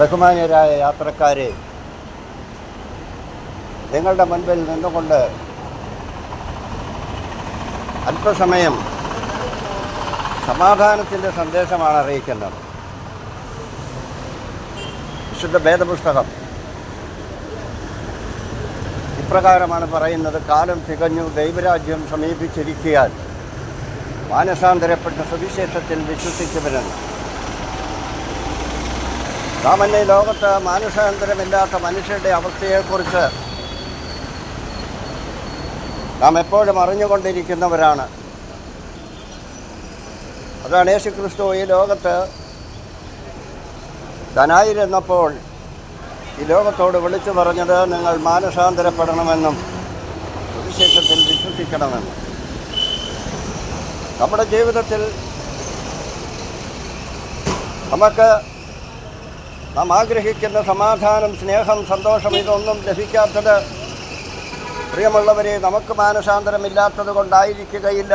ബഹുമാന്യരായ യാത്രക്കാരെ നിങ്ങളുടെ മുൻപിൽ നിന്നുകൊണ്ട് അല്പസമയം സമാധാനത്തിന്റെ സന്ദേശമാണ് അറിയിക്കുന്നത്. വിശുദ്ധ ഭേദപുസ്തകം ഇപ്രകാരമാണ് പറയുന്നത് കാലം തികഞ്ഞു ദൈവരാജ്യം സമീപിച്ചിരിക്കാൻ മാനസാന്തരപ്പെട്ട സുവിശേഷത്തിൽ വിശ്വസിച്ചവരെന്ന് എന്നെ ലോകത്ത് മാനുഷാന്തരമില്ലാത്ത മനുഷ്യരുടെ അവസ്ഥയെക്കുറിച്ച് നാം എപ്പോഴും അറിഞ്ഞുകൊണ്ടിരിക്കുന്നവരാണ്. അതാണ് യേശു ക്രിസ്തു ഈ ലോകത്ത് ധനായിരുന്നപ്പോൾ ഈ ലോകത്തോട് വിളിച്ചു പറഞ്ഞത് നിങ്ങൾ മാനസാന്തരപ്പെടണമെന്നും സുവിശേഷത്തിൽ വിശ്വസിക്കണമെന്നും. നമ്മുടെ ജീവിതത്തിൽ നമുക്ക് നാം ആഗ്രഹിക്കുന്ന സമാധാനം സ്നേഹം സന്തോഷം ഇതൊന്നും ലഭിക്കാത്തത് പ്രിയമുള്ളവരെ നമുക്ക് മാനസാന്തരമില്ലാത്തത് കൊണ്ടായിരിക്കുകയില്ല.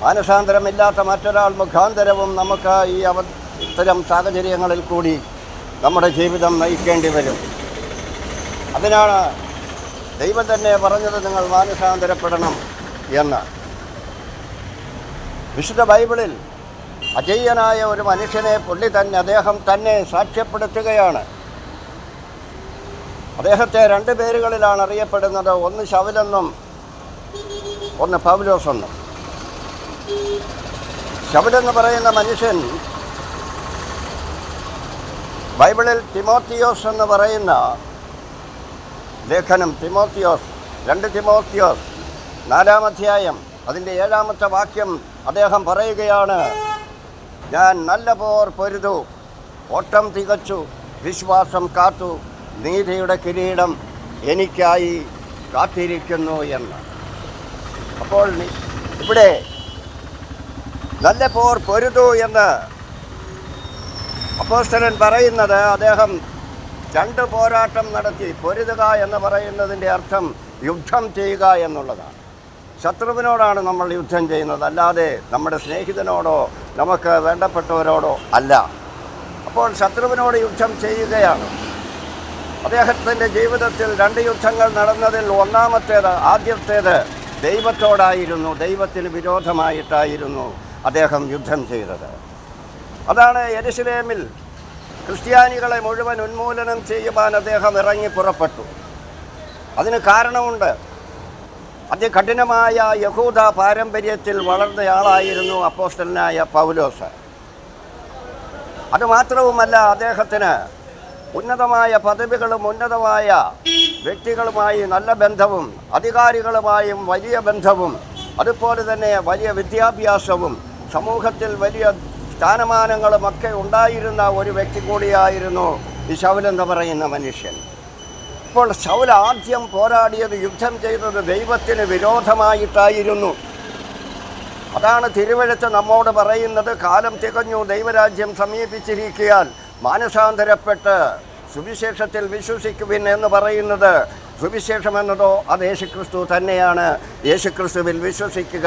മാനസാന്തരമില്ലാത്ത മറ്റൊരാൾ മുഖാന്തരവും നമുക്ക് ഈ അവ ഇത്തരം സാഹചര്യങ്ങളിൽ കൂടി നമ്മുടെ ജീവിതം നയിക്കേണ്ടി വരും. അതിനാണ് ദൈവം തന്നെ പറഞ്ഞത് നിങ്ങൾ മാനസാന്തരപ്പെടണം എന്ന്. വിശുദ്ധ ബൈബിളിൽ അജയ്യനായ ഒരു മനുഷ്യനെ പുള്ളി തന്നെ അദ്ദേഹം തന്നെ സാക്ഷ്യപ്പെടുത്തുകയാണ്. അദ്ദേഹത്തെ രണ്ട് പേരുകളിലാണ് അറിയപ്പെടുന്നത്. ഒന്ന് ശവലെന്നും ഒന്ന് പൗലോസ് എന്നും. ശബലെന്ന് പറയുന്ന മനുഷ്യൻ ബൈബിളിൽ തിമോത്തിയോസ് എന്ന് പറയുന്ന ലേഖനം തിമോത്തിയോസ് രണ്ട് തിമോത്തിയോസ് നാലാം അധ്യായം അതിന്റെ ഏഴാമത്തെ വാക്യം അദ്ദേഹം പറയുകയാണ്. ഞാൻ നല്ല പോർ പൊരുതു. ഓട്ടം തികച്ചു. വിശ്വാസം കാത്തു. നീതിയുടെ കിരീടം എനിക്കായി കാത്തിരിക്കുന്നു എന്ന്. അപ്പോൾ ഇവിടെ നല്ല പോർ പൊരുതു എന്ന് അപ്പോസ്തലൻ പറയുന്നത് അദ്ദേഹം രണ്ട് പോരാട്ടം നടത്തി. പൊരുതുക എന്ന് പറയുന്നതിന്റെ അർത്ഥം യുദ്ധം ചെയ്യുക എന്നുള്ളതാണ്. ശത്രുവിനോടാണ് നമ്മൾ യുദ്ധം ചെയ്യുന്നത്. അല്ലാതെ നമ്മുടെ സ്നേഹിതനോടോ നമുക്ക് വേണ്ടപ്പെട്ടവരോടോ അല്ല. അപ്പോൾ ശത്രുവിനോട് യുദ്ധം ചെയ്യുകയാണ്. അദ്ദേഹത്തിന്റെ ജീവിതത്തിൽ രണ്ട് യുദ്ധങ്ങൾ നടന്നതിൽ ഒന്നാമത്തേത് ആദ്യത്തേത് ദൈവത്തോടായിരുന്നു ദൈവത്തിന് വിരോധമായിട്ടായിരുന്നു അദ്ദേഹം യുദ്ധം ചെയ്തത്. അതാണ് യെരുശലേമിൽ ക്രിസ്ത്യാനികളെ മുഴുവൻ ഉന്മൂലനം ചെയ്യുവാൻ അദ്ദേഹം ഇറങ്ങി പുറപ്പെട്ടു. അതിന് കാരണമുണ്ട് അതികഠിനമായ യഹൂദ പാരമ്പര്യത്തിൽ വളർന്നയാളായിരുന്നു അപ്പോസ്റ്റലിനായ പൗലോസ്. അതുമാത്രവുമല്ല അദ്ദേഹത്തിന് ഉന്നതമായ പദവികളും ഉന്നതമായ വ്യക്തികളുമായി നല്ല ബന്ധവും അധികാരികളുമായും വലിയ ബന്ധവും അതുപോലെ തന്നെ വലിയ വിദ്യാഭ്യാസവും സമൂഹത്തിൽ വലിയ സ്ഥാനമാനങ്ങളുമൊക്കെ ഉണ്ടായിരുന്ന ഒരു വ്യക്തി കൂടിയായിരുന്നു ഈ ശൗലെന്ന് പറയുന്ന മനുഷ്യൻ. ഇപ്പോൾ ശൗൽ ആദ്യം പോരാടിയത് യുദ്ധം ചെയ്തത് ദൈവത്തിന് വിരോധമായിട്ടായിരുന്നു. അതാണ് തിരുവഴുത്ത് നമ്മോട് പറയുന്നത്. കാലം തികഞ്ഞു ദൈവരാജ്യം സമീപിച്ചിരിക്കാൻ മാനസാന്തരപ്പെട്ട് സുവിശേഷത്തിൽ വിശ്വസിക്കുവിൻ എന്ന് പറയുന്നത്. സുവിശേഷം എന്നതോ അത് യേശുക്രിസ്തു തന്നെയാണ്. യേശുക്രിസ്തുവിൽ വിശ്വസിക്കുക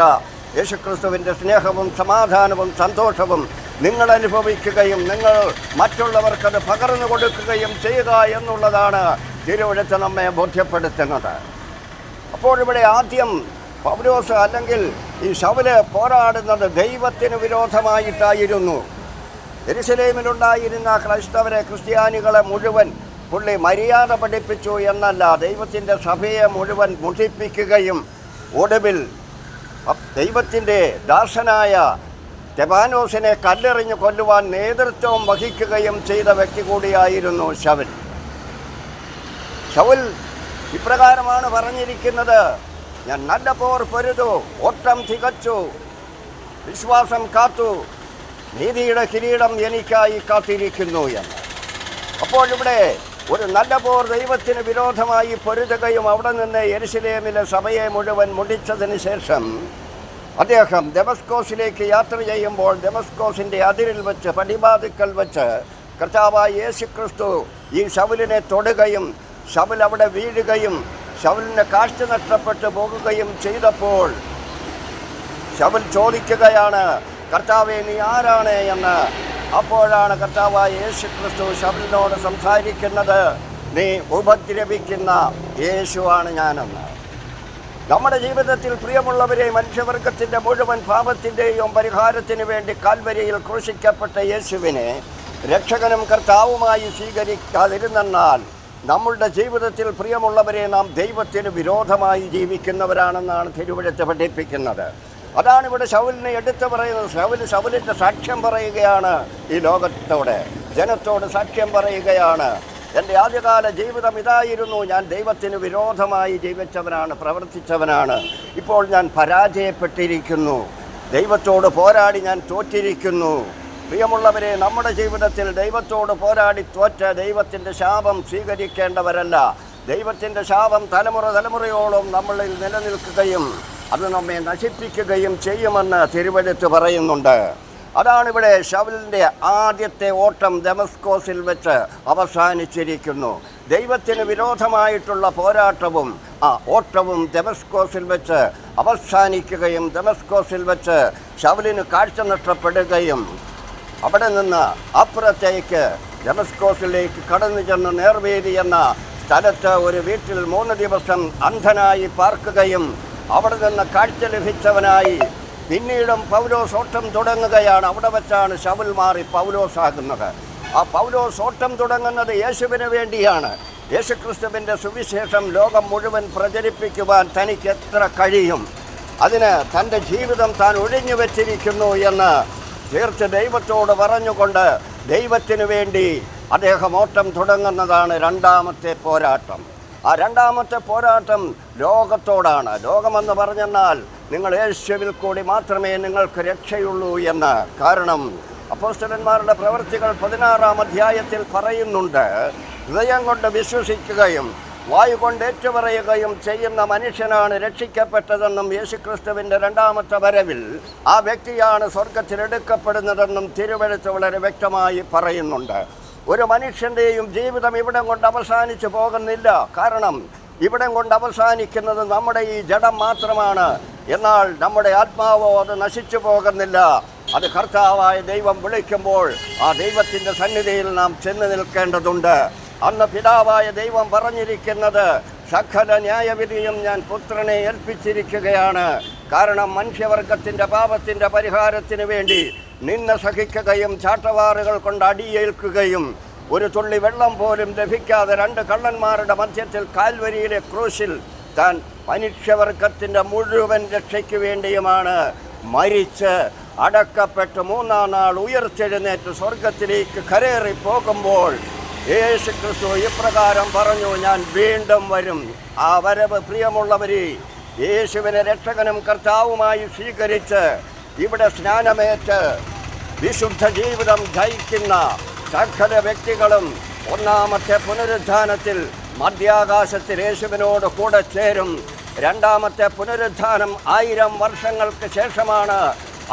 യേശുക്രിസ്തുവിന്റെ സ്നേഹവും സമാധാനവും സന്തോഷവും നിങ്ങൾ അനുഭവിക്കുകയും നിങ്ങൾ മറ്റുള്ളവർക്കത് പകർന്നു കൊടുക്കുകയും ചെയ്യുക എന്നുള്ളതാണ് തിരുവഴുത്ത് നമ്മെ ബോധ്യപ്പെടുത്തുന്നത്. അപ്പോൾ ഇവിടെ ആദ്യം പൗരോസ് അല്ലെങ്കിൽ ഈ ശവൽ പോരാടുന്നത് ദൈവത്തിന് വിരോധമായിട്ടായിരുന്നു. എരുസലേമിലുണ്ടായിരുന്ന ക്രൈസ്തവരെ ക്രിസ്ത്യാനികളെ മുഴുവൻ പുള്ളി മര്യാദ പഠിപ്പിച്ചു എന്നല്ല ദൈവത്തിന്റെ സഭയെ മുഴുവൻ മുഷിപ്പിക്കുകയും ഒടുവിൽ ദൈവത്തിന്റെ ദാസനായ തെബാനോസിനെ കല്ലെറിഞ്ഞ് കൊല്ലുവാൻ നേതൃത്വം വഹിക്കുകയും ചെയ്ത വ്യക്തി കൂടിയായിരുന്നു ശവൻ ശൗൽ ഇപ്രകാരമാണ് പറഞ്ഞിരിക്കുന്നത്. ഞാൻ നല്ല പോർ പൊരുതു ഓട്ടം തികച്ചു വിശ്വാസം കാത്തു നീതിയുടെ കിരീടം എനിക്കായി കാത്തിരിക്കുന്നു എന്ന്. അപ്പോൾ ഇവിടെ ഒരു നല്ല പോർ ദൈവത്തിന് വിരോധമായി പൊരുതുകയും അവിടെ നിന്ന് എരുസലേമിലെ സഭയെ മുഴുവൻ മുടിച്ചതിന് ശേഷം അദ്ദേഹം ദമസ്കോസിലേക്ക് യാത്ര ചെയ്യുമ്പോൾ ദമസ്കോസിന്റെ അതിരിൽ വെച്ച് പടിബാധുക്കൾ വെച്ച് കർത്താവായ യേശുക്രിസ്തു ഈ ശവലിനെ തൊടുകയും ശവൽ അവിടെ വീഴുകയും ശവലിന് കാഴ്ച നഷ്ടപ്പെട്ടു പോകുകയും ചെയ്തപ്പോൾ ശവൽ ചോദിക്കുകയാണ് കർത്താവെ നീ ആരാണ് എന്ന്? അപ്പോഴാണ് കർത്താവായ യേശു ക്രിസ്തു ശബലിനോട് സംസാരിക്കുന്നത് നീ ഉപദ്രവിക്കുന്ന യേശുവാണ് ഞാനെന്ന്. നമ്മുടെ ജീവിതത്തിൽ പ്രിയമുള്ളവരെ മനുഷ്യവർഗത്തിന്റെ മുഴുവൻ പാപത്തിന്റെയും പരിഹാരത്തിന് വേണ്ടി കാൽവരിയിൽ ക്രൂശിക്കപ്പെട്ട യേശുവിനെ രക്ഷകനും കർത്താവുമായി സ്വീകരിക്കാതിരുന്നാൽ നമ്മളുടെ ജീവിതത്തിൽ പ്രിയമുള്ളവരെ നാം ദൈവത്തിന് വിരോധമായി ജീവിക്കുന്നവരാണെന്നാണ് തിരുവഴുത്ത് പഠിപ്പിക്കുന്നത്. അതാണ് ഇവിടെ ശൗലിനെ എടുത്തു പറയുന്നത്. ശൗൽ ശൗലിന്റെ സാക്ഷ്യം പറയുകയാണ് ഈ ലോകത്തോടെ. ജനത്തോട് സാക്ഷ്യം പറയുകയാണ്. എന്റെ ആദ്യകാല ജീവിതം ഇതായിരുന്നു. ഞാൻ ദൈവത്തിന് വിരോധമായി ജീവിച്ചവനാണ് പ്രവർത്തിച്ചവനാണ്. ഇപ്പോൾ ഞാൻ പരാജയപ്പെട്ടിരിക്കുന്നു. ദൈവത്തോട് പോരാടി ഞാൻ തോറ്റിരിക്കുന്നു. പ്രിയമുള്ളവരെ നമ്മുടെ ജീവിതത്തിൽ ദൈവത്തോട് പോരാടി തോറ്റ ദൈവത്തിന്റെ ശാപം സ്വീകരിക്കേണ്ടവരല്ല. ദൈവത്തിന്റെ ശാപം തലമുറ തലമുറയോളം നമ്മളിൽ നിലനിൽക്കുകയും അത് നമ്മെ നശിപ്പിക്കുകയും ചെയ്യുമെന്ന് തിരുവഴുത്ത് പറയുന്നുണ്ട്. അതാണ് ഇവിടെ ഷവലിന്റെ ആദ്യത്തെ ഓട്ടം ദമസ്കോസിൽ വെച്ച് അവസാനിച്ചിരിക്കുന്നു. ദൈവത്തിന് വിരോധമായിട്ടുള്ള പോരാട്ടവും ആ ഓട്ടവും ദമസ്കോസിൽ വെച്ച് അവസാനിക്കുകയും ദമസ്കോസിൽ വെച്ച് ഷവലിന് കാഴ്ച നഷ്ടപ്പെടുകയും അവിടെ നിന്ന് അപ്പുറത്തേക്ക് ഡെമസ്കോസിലേക്ക് കടന്നു ചെന്ന് നേർവേദി എന്ന സ്ഥലത്ത് ഒരു വീട്ടിൽ മൂന്ന് ദിവസം അന്ധനായി പാർക്കുകയും അവിടെ നിന്ന് കാഴ്ച ലഭിച്ചവനായി പിന്നീടും പൗലോസ് ഓട്ടം തുടങ്ങുകയാണ്. അവിടെ വെച്ചാണ് ശവൽ മാറി പൗലോസ് ആകുന്നത് ആ പൗലോസ് ഓട്ടം തുടങ്ങുന്നത് യേശുവിന് വേണ്ടിയാണ്. യേശുക്രിസ്തുവിന്റെ സുവിശേഷം ലോകം മുഴുവൻ പ്രചരിപ്പിക്കുവാൻ തനിക്ക് എത്ര കഴിയും? അതിന് തന്റെ ജീവിതം താൻ ഒഴിഞ്ഞു വെച്ചിരിക്കുന്നു എന്ന് തീർച്ച ദൈവത്തോട് പറഞ്ഞുകൊണ്ട് ദൈവത്തിനു വേണ്ടി അദ്ദേഹം ഓട്ടം തുടങ്ങുന്നതാണ് രണ്ടാമത്തെ പോരാട്ടം. ആ രണ്ടാമത്തെ പോരാട്ടം ലോകത്തോടാണ്. ലോകമെന്ന് പറഞ്ഞെന്നാൽ നിങ്ങൾ യേശുവിൽ കൂടി മാത്രമേ നിങ്ങൾക്ക് രക്ഷയുള്ളൂ എന്ന്. കാരണം അപ്പോസ്റ്റലന്മാരുടെ പ്രവൃത്തികൾ പതിനാറാം അധ്യായത്തിൽ പറയുന്നുണ്ട്. ഹൃദയം കൊണ്ട് വിശ്വസിക്കുകയും വായു കൊണ്ട് ഏറ്റുപറയുകയും ചെയ്യുന്ന മനുഷ്യനാണ് രക്ഷിക്കപ്പെട്ടതെന്നും യേശുക്രിസ്തുവിന്റെ രണ്ടാമത്തെ വരവിൽ ആ വ്യക്തിയാണ് സ്വർഗത്തിലെടുക്കപ്പെടുന്നതെന്നും തിരുവഴുത്ത് വളരെ വ്യക്തമായി പറയുന്നുണ്ട്. ഒരു മനുഷ്യന്റെയും ജീവിതം ഇവിടം കൊണ്ട് അവസാനിച്ചു പോകുന്നില്ല. കാരണം ഇവിടം കൊണ്ട് അവസാനിക്കുന്നത് നമ്മുടെ ഈ ജഡം മാത്രമാണ്. എന്നാൽ നമ്മുടെ ആത്മാവോ അത് നശിച്ചു പോകുന്നില്ല. അത് കർത്താവായ ദൈവം വിളിക്കുമ്പോൾ ആ ദൈവത്തിന്റെ സന്നിധിയിൽ നാം ചെന്ന് നിൽക്കേണ്ടതുണ്ട്. അന്ന് പിതാവായ ദൈവം പറഞ്ഞിരിക്കുന്നത് സകല ന്യായവിധിയും ഞാൻ പുത്രനെ ഏൽപ്പിച്ചിരിക്കുകയാണ്. കാരണം മനുഷ്യവർഗത്തിന്റെ പാപത്തിന്റെ പരിഹാരത്തിന് വേണ്ടി നിന്ന സഹിക്കുകയും ചാട്ടവാറുകൾ കൊണ്ട് അടിയേൽക്കുകയും ഒരു തുള്ളി വെള്ളം പോലും ലഭിക്കാതെ രണ്ട് കള്ളന്മാരുടെ മധ്യത്തിൽ കാൽവരിയിലെ ക്രൂശിൽ താൻ മനുഷ്യവർഗത്തിന്റെ മുഴുവൻ രക്ഷയ്ക്ക് വേണ്ടിയുമാണ് മരിച്ച് അടക്കപ്പെട്ട് മൂന്നാം നാൾ ഉയർത്തെഴുന്നേറ്റ് സ്വർഗത്തിലേക്ക് കരേറി പോകുമ്പോൾ യേശു ക്രിസ്തു ഇപ്രകാരം പറഞ്ഞു ഞാൻ വീണ്ടും വരും. ആ വരവ് പ്രിയമുള്ളവരെ യേശുവിനെ രക്ഷകനും കർത്താവുമായി സ്വീകരിച്ച് ഇവിടെ സ്നാനമേറ്റ് വിശുദ്ധ ജീവിതം ജയിക്കുന്ന സകല വ്യക്തികളും ഒന്നാമത്തെ പുനരുദ്ധാനത്തിൽ മധ്യാകാശത്തിൽ യേശുവിനോട് കൂടെ ചേരും. രണ്ടാമത്തെ പുനരുദ്ധാനം ആയിരം വർഷങ്ങൾക്ക് ശേഷമാണ്.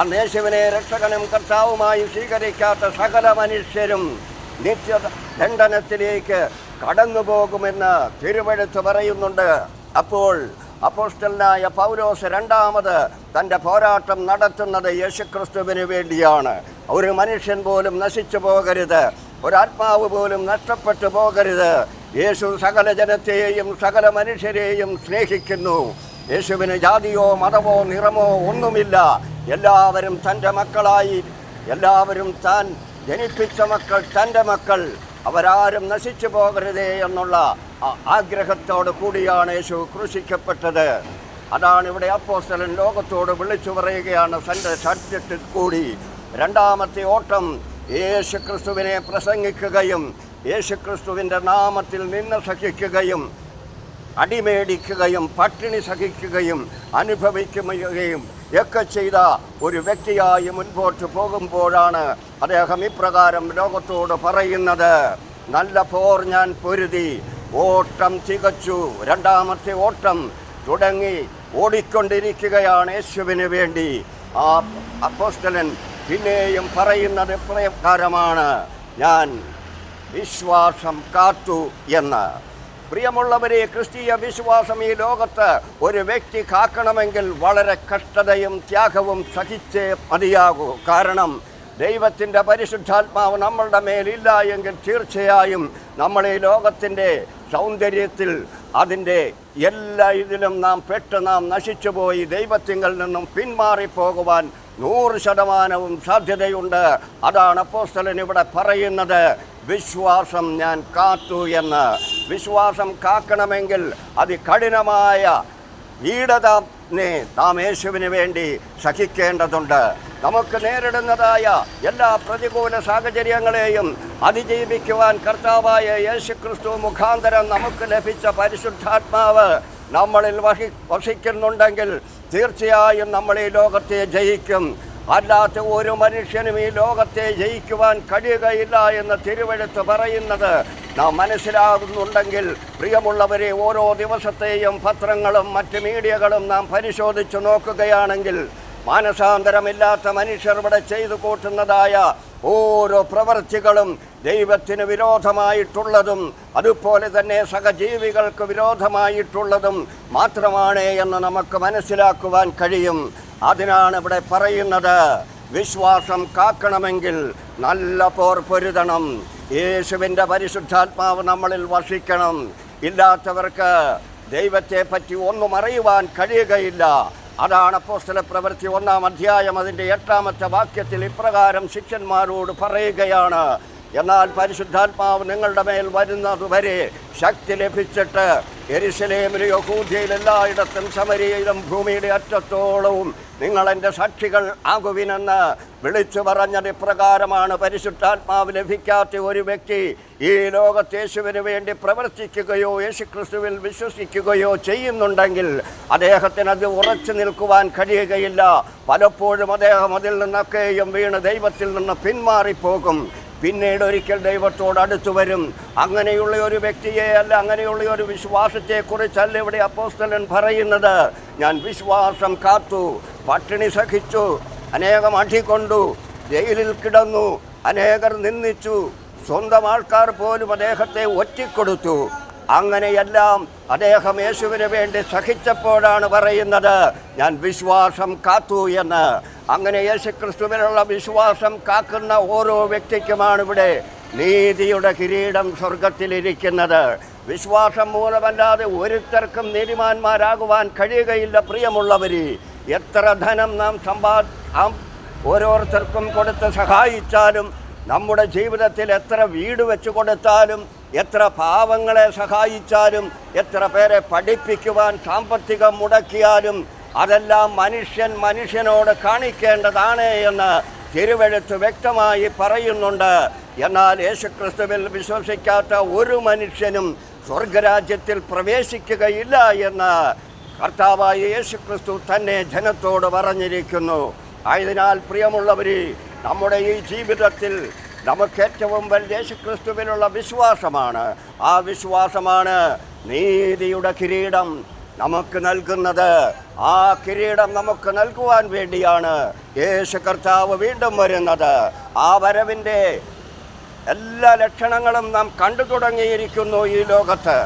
അന്ന് യേശുവിനെ രക്ഷകനും കർത്താവുമായി സ്വീകരിക്കാത്ത സകല മനുഷ്യരും നിത്യ ദണ്ഡനത്തിലേക്ക് കടന്നു പോകുമെന്ന് തിരുവഴുത്ത് പറയുന്നുണ്ട്. അപ്പോൾ അപ്പോസ്റ്റലായ പൗലോസ് രണ്ടാമത് തന്റെ പോരാട്ടം നടത്തുന്നത് യേശുക്രിസ്തുവിന് വേണ്ടിയാണ്. ഒരു മനുഷ്യൻ പോലും നശിച്ചു പോകരുത്. ഒരാത്മാവ് പോലും നഷ്ടപ്പെട്ടു പോകരുത്. യേശു സകല ജനത്തെയും സകല മനുഷ്യരെയും സ്നേഹിക്കുന്നു. യേശുവിന് ജാതിയോ മതമോ നിറമോ ഒന്നുമില്ല. എല്ലാവരും തന്റെ മക്കളായി. എല്ലാവരും താൻ ജനിപ്പിച്ച മക്കൾ തന്റെ മക്കൾ അവരാരും നശിച്ചു പോകരുതേ എന്നുള്ള ആഗ്രഹത്തോട് കൂടിയാണ് യേശു ക്രൂശിക്കപ്പെട്ടത്. അതാണ് ഇവിടെ അപ്പോസ്റ്റലൻ ലോകത്തോട് വിളിച്ചു പറയുകയാണ് തന്റെ സബ്ജക്റ്റിൽ കൂടി. രണ്ടാമത്തെ ഓട്ടം യേശു ക്രിസ്തുവിനെ പ്രസംഗിക്കുകയും യേശു ക്രിസ്തുവിന്റെ നാമത്തിൽ നിന്ന് സഹിക്കുകയും അടിമേടിക്കുകയും പട്ടിണി സഹിക്കുകയും അനുഭവിക്കുകയും ഒക്കെ ചെയ്ത ഒരു വ്യക്തിയായി മുൻപോട്ട് പോകുമ്പോഴാണ് അദ്ദേഹം ഇപ്രകാരം ലോകത്തോട് പറയുന്നത്. നല്ല പോർ ഞാൻ പൊരുതി. ഓട്ടം തികച്ചു. രണ്ടാമത്തെ ഓട്ടം തുടങ്ങി ഓടിക്കൊണ്ടിരിക്കുകയാണ് യേശുവിന് വേണ്ടി. ആ അപ്പോസ്റ്റലൻ പിന്നെയും പറയുന്നത് ഇപ്രകാരമാണ്. ഞാൻ വിശ്വാസം കാത്തു എന്ന്. പ്രിയമുള്ളവരെ ക്രിസ്തീയ വിശ്വാസം ഈ ലോകത്ത് ഒരു വ്യക്തി കാക്കണമെങ്കിൽ വളരെ കഷ്ടതയും ത്യാഗവും സഹിച്ചേ മതിയാകൂ. കാരണം ദൈവത്തിന്റെ പരിശുദ്ധാത്മാവ് നമ്മളുടെ മേലില്ല എങ്കിൽ തീർച്ചയായും നമ്മൾ ഈ ലോകത്തിന്റെ സൗന്ദര്യത്തിൽ അതിന്റെ എല്ലാ ഇതിലും നാം പെട്ട് നാം നശിച്ചുപോയി ദൈവത്തിങ്കിൽ നിന്നും പിന്മാറിപ്പോകുവാൻ നൂറ് ശതമാനവും സാധ്യതയുണ്ട്. അതാണ് അപ്പോസ്തലൻ ഇവിടെ പറയുന്നത്. വിശ്വാസം ഞാൻ കാത്തു എന്ന്. വിശ്വാസം കാക്കണമെങ്കിൽ അതികഠിനമായ ഈടതാനെ നാം യേശുവിന് വേണ്ടി സഹിക്കേണ്ടതുണ്ട്. നമുക്ക് നേരിടുന്നതായ എല്ലാ പ്രതികൂല സാഹചര്യങ്ങളെയും അതിജീവിക്കുവാൻ കർത്താവായ യേശു ക്രിസ്തു മുഖാന്തരം നമുക്ക് ലഭിച്ച പരിശുദ്ധാത്മാവ് നമ്മളിൽ വഹി വസിക്കുന്നുണ്ടെങ്കിൽ തീർച്ചയായും നമ്മൾ ഈ ലോകത്തെ ജയിക്കും. അല്ലാത്ത ഒരു മനുഷ്യനും ഈ ലോകത്തെ ജയിക്കുവാൻ കഴിയുകയില്ല എന്ന് തിരുവെഴുത്ത് പറയുന്നത് നാം മനസ്സിലാകുന്നുണ്ടെങ്കിൽ പ്രിയമുള്ളവരെ ഓരോ ദിവസത്തെയും പത്രങ്ങളും മറ്റ് മീഡിയകളും നാം പരിശോധിച്ചു നോക്കുകയാണെങ്കിൽ മാനസാന്തരമില്ലാത്ത മനുഷ്യർ ഇവിടെ ചെയ്തു കൂട്ടുന്നതായ ഓരോ പ്രവർത്തികളും ദൈവത്തിന് വിരോധമായിട്ടുള്ളതും അതുപോലെ തന്നെ സഹജീവികൾക്ക് വിരോധമായിട്ടുള്ളതും മാത്രമാണ് എന്ന് നമുക്ക് മനസ്സിലാക്കുവാൻ കഴിയും. അതിനാണ് ഇവിടെ പറയുന്നത് വിശ്വാസം കാക്കണമെങ്കിൽ നല്ല പോർ പൊരുതണം. യേശുവിന്റെ പരിശുദ്ധാത്മാവ് നമ്മളിൽ വസിക്കണം. ഇല്ലാത്തവർക്ക് ദൈവത്തെ പറ്റി ഒന്നും അറിയുവാൻ കഴിയുകയില്ല. അതാണ് അപ്പോസ്തല പ്രവൃത്തി ഒന്നാം അധ്യായം. അതിന്റെ എട്ടാമത്തെ വാക്യത്തിൽ ഇപ്രകാരം ശിഷ്യന്മാരോട് പറയുകയാണ് എന്നാൽ പരിശുദ്ധാത്മാവ് നിങ്ങളുടെ മേൽ വരുന്നതുവരെ ശക്തി ലഭിച്ചിട്ട് എരിശലേമിലും യഹൂദ്യയിൽ എല്ലായിടത്തും ഭൂമിയുടെ അറ്റത്തോളവും നിങ്ങൾ എന്റെ സാക്ഷികൾ ആകുവിനെന്ന് വിളിച്ചു പറഞ്ഞത് ഇപ്രകാരമാണ്. പരിശുദ്ധാത്മാവ് ലഭിക്കാത്ത ഒരു വ്യക്തി ഈ ലോകത്ത് യേശുവിന് വേണ്ടി പ്രവർത്തിക്കുകയോ യേശുക്രിസ്തുവിൽ വിശ്വസിക്കുകയോ ചെയ്യുന്നുണ്ടെങ്കിൽ അദ്ദേഹത്തിന് അത് ഉറച്ചു നിൽക്കുവാൻ കഴിയുകയില്ല. പലപ്പോഴും അദ്ദേഹം അതിൽ നിന്നൊക്കെയും വീണ് ദൈവത്തിൽ നിന്ന് പിന്മാറിപ്പോകും. പിന്നീട് ഒരിക്കൽ ദൈവത്തോട് അടുത്തു വരും. അങ്ങനെയുള്ള ഒരു വ്യക്തിയെ അല്ല അങ്ങനെയുള്ള ഒരു വിശ്വാസത്തെക്കുറിച്ചല്ല ഇവിടെ അപ്പോസ്തലൻ പറയുന്നത്. ഞാൻ വിശ്വാസം കാത്തു പട്ടിണി സഹിച്ചു അനേകം അടികൊണ്ടു ജയിലിൽ കിടന്നു അനേകർ നിന്ദിച്ചു സ്വന്തം ആൾക്കാർ പോലും അദ്ദേഹത്തെ ഒറ്റിക്കൊടുത്തു. അങ്ങനെയെല്ലാം അദ്ദേഹം യേശുവിന് വേണ്ടി സഹിച്ചപ്പോഴാണ് പറയുന്നത് ഞാൻ വിശ്വാസം കാത്തു എന്ന്. അങ്ങനെ യേശുക്രിസ്തുവിനുള്ള വിശ്വാസം കാക്കുന്ന ഓരോ വ്യക്തിക്കുമാണ് ഇവിടെ നീതിയുടെ കിരീടം സ്വർഗത്തിലിരിക്കുന്നത് വിശ്വാസം മൂലമല്ലാതെ ഒരുത്തർക്കും നീതിമാന്മാരാകുവാൻ കഴിയുകയില്ല പ്രിയമുള്ളവര് എത്ര ധനം നാം സമ്പാ ഓരോരുത്തർക്കും കൊടുത്ത് സഹായിച്ചാലും നമ്മുടെ ജീവിതത്തിൽ എത്ര വീട് വെച്ചു കൊടുത്താലും എത്ര പാവങ്ങളെ സഹായിച്ചാലും എത്ര പേരെ പഠിപ്പിക്കുവാൻ സാമ്പത്തികം മുടക്കിയാലും അതെല്ലാം മനുഷ്യൻ മനുഷ്യനോട് കാണിക്കേണ്ടതാണ് എന്ന് തിരുവെഴുത്ത് വ്യക്തമായി പറയുന്നുണ്ട്. എന്നാൽ യേശുക്രിസ്തുവിൽ വിശ്വസിക്കാത്ത ഒരു മനുഷ്യനും സ്വർഗരാജ്യത്തിൽ പ്രവേശിക്കുകയില്ല എന്ന് കർത്താവായ യേശുക്രിസ്തു തന്നെ ജനത്തോട് പറഞ്ഞിരിക്കുന്നു. ആയതിനാൽ പ്രിയമുള്ളവര് നമ്മുടെ ഈ ജീവിതത്തിൽ നമുക്ക് ഏറ്റവും വലിയ യേശുക്രിസ്തുവിനുള്ള വിശ്വാസമാണ്. ആ വിശ്വാസമാണ് നീതിയുടെ കിരീടം നമുക്ക് നൽകുന്നത്. ആ കിരീടം നമുക്ക് നൽകുവാൻ വേണ്ടിയാണ് യേശു കർത്താവ് വീണ്ടും വരുന്നത്. ആ വരവിന്റെ എല്ലാ ലക്ഷണങ്ങളും നാം കണ്ടു തുടങ്ങിയിരിക്കുന്നു ഈ ലോകത്ത്.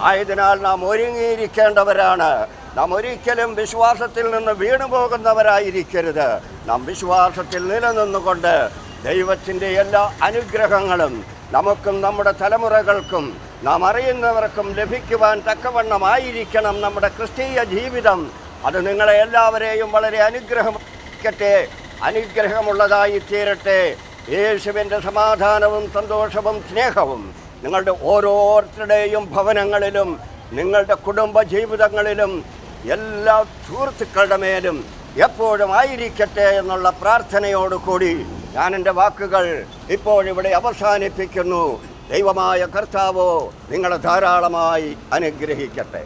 ആയതിനാൽ നാം ഒരുങ്ങിയിരിക്കേണ്ടവരാണ്. നാം ഒരിക്കലും വിശ്വാസത്തിൽ നിന്ന് വീണുപോകുന്നവരായിരിക്കരുത്. നാം വിശ്വാസത്തിൽ നിലനിന്നുകൊണ്ട് ദൈവത്തിന്റെ എല്ലാ അനുഗ്രഹങ്ങളും നമുക്കും നമ്മുടെ തലമുറകൾക്കും നാം അറിയുന്നവർക്കും ലഭിക്കുവാൻ തക്കവണ്ണമായിരിക്കണം നമ്മുടെ ക്രിസ്തീയ ജീവിതം. അത് നിങ്ങളെ എല്ലാവരെയും വളരെ അനുഗ്രഹിക്കട്ടെ അനുഗ്രഹമുള്ളതായി തീരട്ടെ. യേശുവിന്റെ സമാധാനവും സന്തോഷവും സ്നേഹവും നിങ്ങളുടെ ഓരോരുത്തരുടെയും ഭവനങ്ങളിലും നിങ്ങളുടെ കുടുംബ ജീവിതങ്ങളിലും എല്ലാ സുഹൃത്തുക്കളുടെ മേലും എപ്പോഴും ആയിരിക്കട്ടെ എന്നുള്ള പ്രാർത്ഥനയോടുകൂടി ഞാൻ എന്റെ വാക്കുകൾ ഇപ്പോഴിവിടെ അവസാനിപ്പിക്കുന്നു. ദൈവമായ കർത്താവോ നിങ്ങളെ ധാരാളമായി അനുഗ്രഹിക്കട്ടെ.